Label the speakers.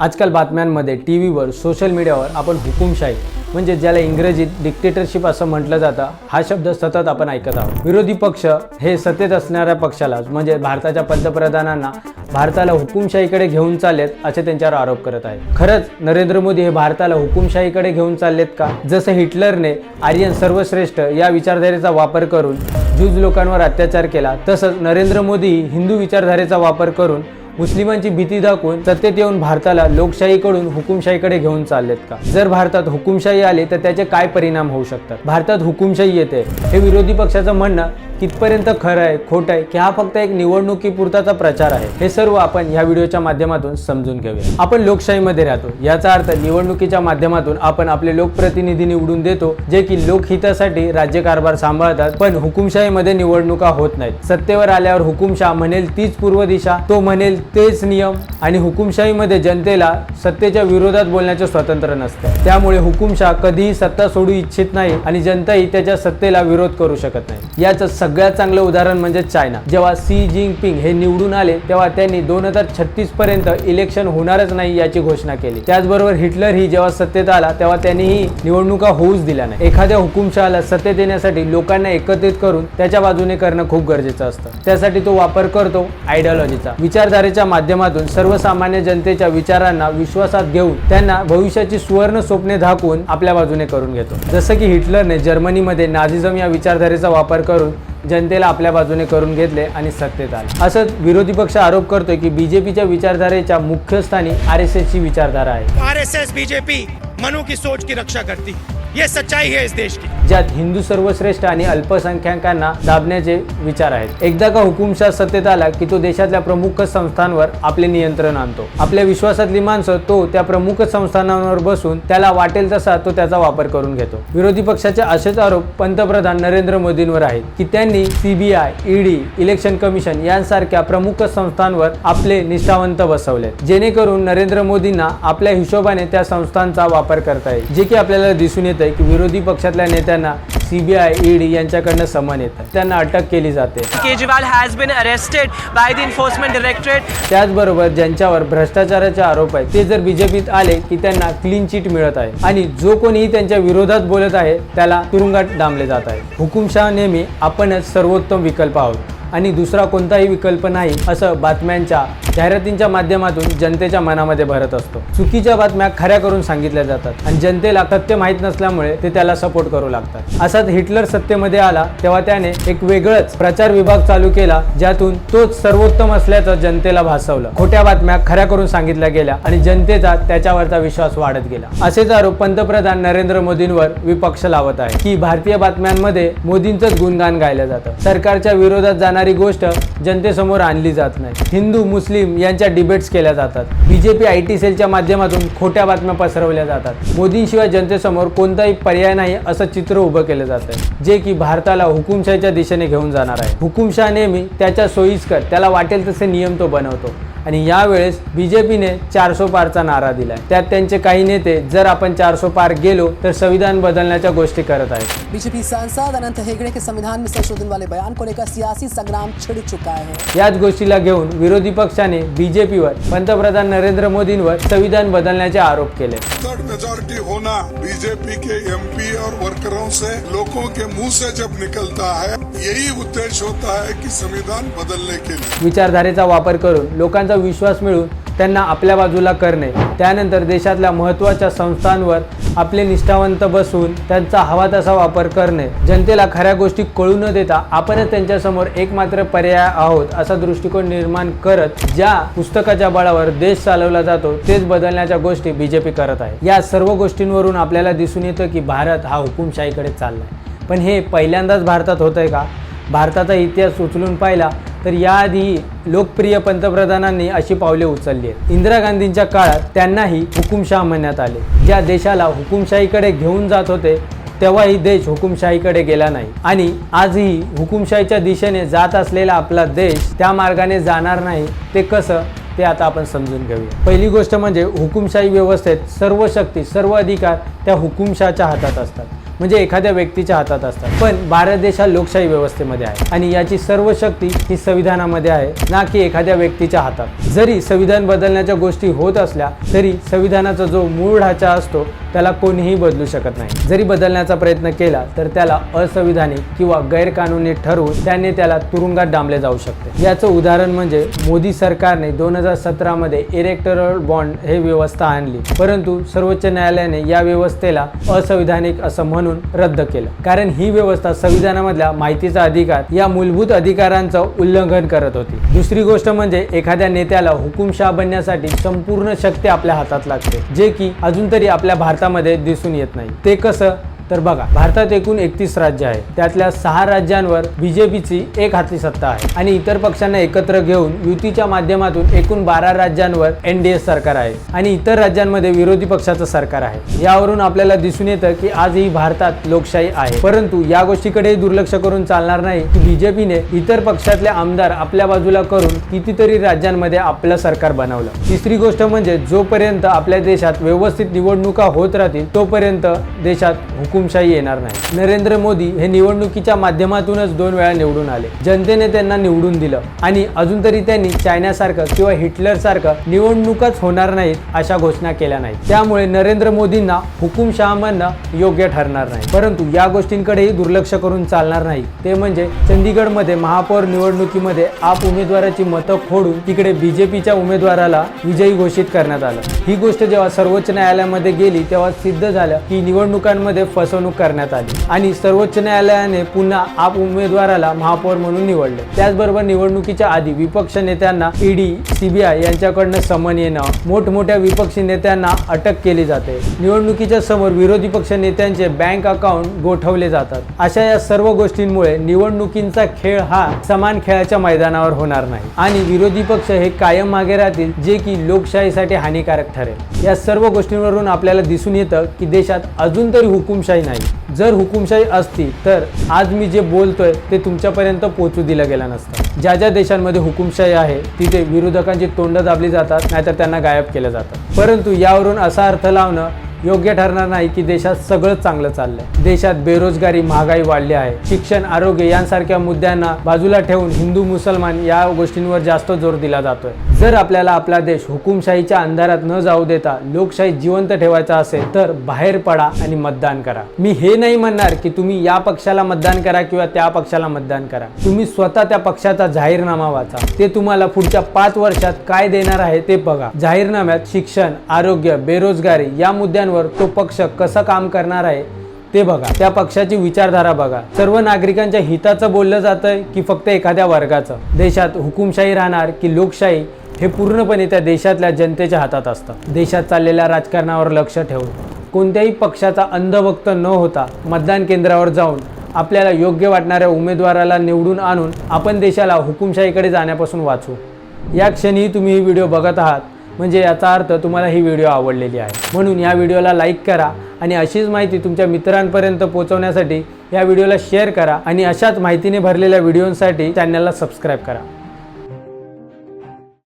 Speaker 1: आजकाल बातम्यांमध्ये टी व्हीवर सोशल मीडियावर आपण हुकुमशाही म्हणजे ज्याला इंग्रजीत डिक्टेटरशिप असं म्हटलं जातं हा शब्द सतत आपण ऐकत आहोत. विरोधी पक्ष हे सत्तेत असणाऱ्या पक्षाला म्हणजे भारताच्या पंतप्रधानांना भारताला हुकुमशाहीकडे घेऊन चाललेत असे त्यांच्यावर आरोप करत आहेत. खरंच नरेंद्र मोदी हे भारताला हुकुमशाहीकडे घेऊन चाललेत का? जसं हिटलरने आर्यन सर्वश्रेष्ठ या विचारधारेचा वापर करून ज्यूज लोकांवर अत्याचार केला तसंच नरेंद्र मोदी हिंदू विचारधारेचा वापर करून मुस्लिमांची भीती दाखवून सत्तेत येऊन भारताला लोकशाहीकडून हुकुमशाहीकडे घेऊन चाललेत का? जर भारतात हुकुमशाही आली तर त्याचे काय परिणाम होऊ शकतात? भारतात हुकुमशाही येते हे विरोधी पक्षाचं म्हणणं कितपर्यंत खरं आहे खोटं आहे की हा फक्त एक निवडणुकीपुरताचा प्रचार आहे. हे सर्व आपण या व्हिडिओच्या माध्यमातून समजून घेऊया. आपण लोकशाहीमध्ये राहतो. याचा अर्थ निवडणुकीच्या माध्यमातून आपण आपले लोकप्रतिनिधी निवडून देतो जे की लोकहितासाठी राज्यकारभार सांभाळतात पण हुकुमशाहीमध्ये निवडणुका होत नाहीत. सत्तेवर आल्यावर हुकुमशाह म्हणेल तीच पूर्व दिशा तो म्हणेल तेच नियम आणि हुकुमशाहीमध्ये जनतेला सत्तेच्या विरोधात बोलण्याचे स्वातंत्र्य नसतं. त्यामुळे हुकुमशाह कधीही सत्ता सोडू इच्छित नाही आणि जनताही त्याच्या सत्तेला विरोध करू शकत नाही. याचं सगळ्यात चांगलं उदाहरण म्हणजे चायना. जेव्हा सी जिंगपिंग हे निवडून आले तेव्हा त्यांनी दोन हजार छत्तीस पर्यंत इलेक्शन होणारच नाही याची घोषणा केली. त्याचबरोबर हिटलर ही जेव्हा सत्तेत आला तेव्हा त्यांनीही निवडणुका होऊच दिल्या नाही. एखाद्या हुकुमशहाला सत्तेत येण्यासाठी लोकांना एकत्रित करून त्याच्या बाजूने करणं खूप गरजेचं असतं. त्यासाठी तो वापर करतो आयडियॉलॉजीचा विचारधारेच्या माध्यमातून सर्वसामान्य जनतेच्या विचारांना विश्वासात घेऊन त्यांना भविष्याची सुवर्ण स्वप्ने दाखवून आपल्या बाजूने करून घेतो. जसं की हिटलरने जर्मनीमध्ये नाझिझम या विचारधारेचा वापर करून जनतेला आपल्या बाजूने करून घेतले आणि सत्तेत आले. असंच विरोधी पक्ष आरोप करतोय की बीजेपीच्या विचारधारेच्या मुख्य स्थानी आर एस एस ची विचारधारा आहे.
Speaker 2: R S S BJP Manu की सोच की रक्षा करती. ये सच्चाई है इस देश की.
Speaker 1: ज्यात हिंदू सर्वश्रेष्ठ आणि अल्पसंख्याकांना दाबण्याचे विचार आहेत. एकदा का हुकुमशाह सत्तेत आला की तो देशातल्या प्रमुख संस्थांवर आपले नियंत्रण आणतो. आपल्या विश्वासातली माणसं तो त्या प्रमुख संस्थानांवर बसून त्याला वाटेल तसा तो त्याचा वापर करून घेतो. विरोधी पक्षाचे असेच आरोप पंतप्रधान नरेंद्र मोदींवर आहेत की त्यांनी सीबीआय ईडी इलेक्शन कमिशन यांसारख्या प्रमुख संस्थांवर आपले निष्ठावंत बसवले. जेणेकरून नरेंद्र मोदींना आपल्या हिशोबाने त्या संस्थांचा वापर करता येईल. जे की आपल्याला दिसून येत आहे की विरोधी पक्षातल्या नेत्यांना सीबीआय ईडी यांच्याकडनं समन येतं. त्यांना अटक केली जाते.
Speaker 3: Kejriwal has been arrested by the Enforcement Directorate.
Speaker 1: त्याचबरोबर ज्यांच्यावर भ्रष्टाचाराचे आरोप आहेत ते जर बीजेपीत आले की त्यांना क्लीन चिट मिळत आहे. आणि जो कोणीही त्यांच्या विरोधात बोलत आहे त्याला तुरुंगात डांबले जात आहे. हुकुमशाह नेहमी आपणच सर्वोत्तम विकल्प आहोत. आणि दुसरा कोणताही विकल्प नाही असं बातम्यांच्या जाहिरातींच्या माध्यमातून जनतेच्या मनामध्ये भरत असतो. चुकीच्या बातम्या खऱ्या करून सांगितल्या जातात आणि जनतेला सत्य माहीत नसल्यामुळे ते त्याला सपोर्ट करू लागतात. असाच हिटलर सत्तेमध्ये आला तेव्हा त्याने एक वेगळंच प्रचार विभाग चालू केला ज्यातून तोच सर्वोत्तम असल्याचं जनतेला भासवलं. खोट्या बातम्या खऱ्या करून सांगितल्या गेल्या आणि जनतेचा त्याच्यावरचा विश्वास वाढत गेला. असेच आरोप पंतप्रधान नरेंद्र मोदींवर विपक्ष लावत आहे की भारतीय बातम्यांमध्ये मोदींचंच गुणगान गायलं जातं. सरकारच्या विरोधात जाणारी गोष्ट जनतेसमोर आणली जात नाही. हिंदू मुस्लिम यांच्या डिबेट्स केल्या जातात. बीजेपी आय टी सेलच्या माध्यमातून खोट्या बातम्या पसरवल्या जातात. मोदींशिवाय जनतेसमोर कोणताही पर्याय नाही असं चित्र उभं केलं जातं जे की भारताला हुकुमशाहीच्या दिशेने घेऊन जाणार आहे. हुकुमशाह नेहमी त्याच्या सोयीस्कर त्याला वाटेल तसे नियम तो बनवतो. आणि यावेळेस बीजेपीने चारसो पारचा नारा दिलाय. त्यात त्यांचे काही नेते जर आपण चारसो पार गेलो तर संविधान बदलण्याच्या गोष्टी करत आहेत.
Speaker 4: बीजेपी सांसद अनंत हेगड़े के संविधान में संशोधन वाले बयान को लेकर सियासी संग्राम छिड़ चुका है।
Speaker 1: याच गोष्टीला घेऊन विरोधी पक्षाने बीजेपीवर पंतप्रधान नरेंद्र मोदींवर संविधान बदलण्याचे आरोप केले.
Speaker 5: मेजोरिटी होना बीजेपी के एमपी और वर्करों से लोगों के मुंह से जब निकलता है यही उद्देश्य होता है कि संविधान बदलने के लिए।
Speaker 1: विचारधारेचा वापर करून लोकांचा विश्वास मिळून त्यांना आपल्या बाजूला करणे. त्यानंतर देशातल्या महत्त्वाच्या संस्थांवर आपले निष्ठावंत बसून त्यांचा हवा तसा वापर करणे. जनतेला खऱ्या गोष्टी कळू न देता आपणच त्यांच्यासमोर एकमात्र पर्याय आहोत असा दृष्टिकोन निर्माण करत ज्या पुस्तकाच्या बळावर देश चालवला जातो तेच बदलण्याच्या गोष्टी बीजेपी करत आहे. या सर्व गोष्टींवरून आपल्याला दिसून येतं की भारत हा हुकुमशाहीकडे चाललाय. पण हे पहिल्यांदाच भारतात होत आहे का? भारताचा इतिहास उचलून पाहिला तर याआधी लोकप्रिय पंतप्रधानांनी अशी पावले उचलली आहेत. इंदिरा गांधींच्या काळात त्यांनाही हुकुमशाह म्हणण्यात आले. ज्या देशाला हुकुमशाहीकडे घेऊन जात होते तेव्हाही देश हुकुमशाहीकडे गेला नाही. आणि आजही हुकुमशाहीच्या दिशेने जात असलेला आपला देश त्या मार्गाने जाणार नाही ते कसं ते आता आपण समजून घेऊया. पहिली गोष्ट म्हणजे हुकुमशाही व्यवस्थेत सर्व शक्ती सर्व अधिकार त्या हुकुमशाहच्या हातात असतात. म्हणजे एखाद्या व्यक्तीच्या हातात असतात. पण भारत देश हा लोकशाही व्यवस्थेमध्ये आहे. आणि याची सर्व शक्ती ही संविधानामध्ये आहे ना की एखाद्या व्यक्तीच्या हातात. जरी संविधान बदलण्याच्या गोष्टी होत असल्या तरी संविधानाचा जो मूळ ढाचा असतो त्याला कोणीही बदलू शकत नाही. जरी बदलण्याचा प्रयत्न केला तर त्याला असंविधानिक किंवा गैरकानूनी ठरवून त्याने त्याला तुरुंगात डांबले जाऊ शकते. याचं उदाहरण म्हणजे मोदी सरकारने दोन हजार सतरामध्ये इलेक्टरल बॉन्ड हे व्यवस्था आणली. परंतु सर्वोच्च न्यायालयाने या व्यवस्थेला असंविधानिक असं म्हणून रद्द केलं. कारण ही व्यवस्था संविधानामधल्या माहितीचा अधिकार या मूलभूत अधिकारांचं उल्लंघन करत होती. दुसरी गोष्ट म्हणजे एखाद्या नेत्याला हुकुमशाह बनण्यासाठी संपूर्ण शक्ती आपल्या हातात लागते. जे की अजून तरी आपल्या भारतामध्ये दिसून येत नाही. ते कसं? तर बघा भारतात एकूण एकतीस राज्य आहे. त्यातल्या सहा राज्यांवर बीजेपीची एक हाती सत्ता आहे. आणि इतर पक्षांना एकत्र घेऊन युतीच्या माध्यमातून एकूण बारा राज्यांवर एनडीए सरकार आहे. आणि इतर राज्यांमध्ये विरोधी पक्षाचं सरकार आहे. यावरून आपल्याला दिसून येतं की आजही भारतात लोकशाही आहे. परंतु या गोष्टीकडे दुर्लक्ष करून चालणार नाही की बीजेपीने इतर पक्षातले आमदार आपल्या बाजूला करून कितीतरी राज्यांमध्ये आपलं सरकार बनवलं. तिसरी गोष्ट म्हणजे जोपर्यंत आपल्या देशात व्यवस्थित निवडणुका होत राहतील तोपर्यंत देशात हुकुमशाही येणार नाही. नरेंद्र मोदी हे निवडणुकीच्या माध्यमातूनच दोन वेळा निवडून आले. जनतेने त्यांना निवडून दिलं आणि अजून तरी त्यांनी चायनासारखं किंवा हिटलरसारखं निवडणूकच होणार नाहीत अशा घोषणा केल्या नाहीत. त्यामुळे नरेंद्र मोदींना हुकुमशहा म्हणणं योग्य ठरणार नाही. परंतु या गोष्टींकडेही दुर्लक्ष करून चालणार नाही. ते म्हणजे चंदीगडमध्ये महापौर निवडणुकीमध्ये आप उमेदवाराची मतं फोडून तिकडे बीजेपीच्या उमेदवाराला विजयी घोषित करण्यात आलं. ही गोष्ट जेव्हा सर्वोच्च न्यायालयामध्ये गेली तेव्हा सिद्ध झालं की निवडणुकांमध्ये फस फसवणूक करण्यात आली आणि सर्वोच्च न्यायालयाने पुन्हा आप उमेदवाराला महापौर म्हणून निवडले. त्याचबरोबर निवडणुकीच्या आधी विपक्ष नेत्यांना ईडी सीबीआय यांच्याकडनं समन येणं मोठमोठ्या विपक्षी नेत्यांना अटक केली जाते. निवडणुकीच्या समोर विरोधी पक्ष नेत्यांचे बँक अकाउंट गोठवले जातात. अशा या सर्व गोष्टींमुळे निवडणुकींचा खेळ हा समान खेळाच्या मैदानावर होणार नाही आणि विरोधी पक्ष हे कायम मागे राहतील जे की लोकशाहीसाठी हानिकारक ठरेल. या सर्व गोष्टींवरून आपल्याला दिसून येतं की देशात अजून तरी हुकुमशाही नाही. जर हुकुमशाही असती तर आज मी जे बोलतोय ते तुमच्यापर्यंत पोहोचू दिलं गेलं नसतं. ज्या ज्या देशांमध्ये हुकुमशाही आहे तिथे विरोधकांची तोंड दाबली जातात नाहीतर त्यांना गायब केलं जातं. परंतु यावरून असा अर्थ लावणं योग्य ठरणार नाही की देशात सगळं चांगलं चाललंय. देशात बेरोजगारी महागाई वाढली आहे. शिक्षण आरोग्य यांसारख्या मुद्द्यांना बाजूला ठेवून हिंदू मुसलमान या गोष्टींवर जास्त जोर दिला जातोय. जर आपल्याला आपला देश हुकुमशाहीच्या अंधारात न जाऊ देता लोकशाही जिवंत ठेवायचा असेल तर बाहेर पडा आणि मतदान करा. मी हे नाही म्हणणार की तुम्ही या पक्षाला मतदान करा किंवा त्या पक्षाला मतदान करा. तुम्ही स्वतः त्या पक्षाचा जाहीरनामा वाचा. ते तुम्हाला पुढच्या पाच वर्षात काय देणार आहे ते बघा. जाहीरनाम्यात शिक्षण आरोग्य बेरोजगारी या मुद्द्यांवर तो पक्ष कसं काम करणार आहे ते बघा. त्या पक्षाची विचारधारा बघा. सर्व नागरिकांच्या हिताचं बोललं जातंय की फक्त एखाद्या वर्गाचं? देशात हुकुमशाही राहणार की लोकशाही? हे पूर्णपणे त्या देशातल्या जनतेच्या हातात असतं. देशात चाललेल्या राजकारणावर लक्ष ठेवून कोणत्याही पक्षाचा अंधभक्त न होता मतदान केंद्रावर जाऊन आपल्याला योग्य वाटणाऱ्या उमेदवाराला निवडून आणून आपण देशाला हुकुमशाहीकडे जाण्यापासून वाचू या क्षणी तुम्ही ही व्हिडिओ बघत आहात. म्हणजे याचा अर्थ तुम्हाला ही व्हिडिओ आवडलेली आहे. म्हणून या व्हिडिओला लाईक करा आणि अशीच माहिती तुमच्या मित्रांपर्यंत पोहोचवण्यासाठी या व्हिडिओला शेअर करा आणि अशाच माहितीने भरलेल्या व्हिडिओंसाठी चॅनलला सबस्क्राईब करा.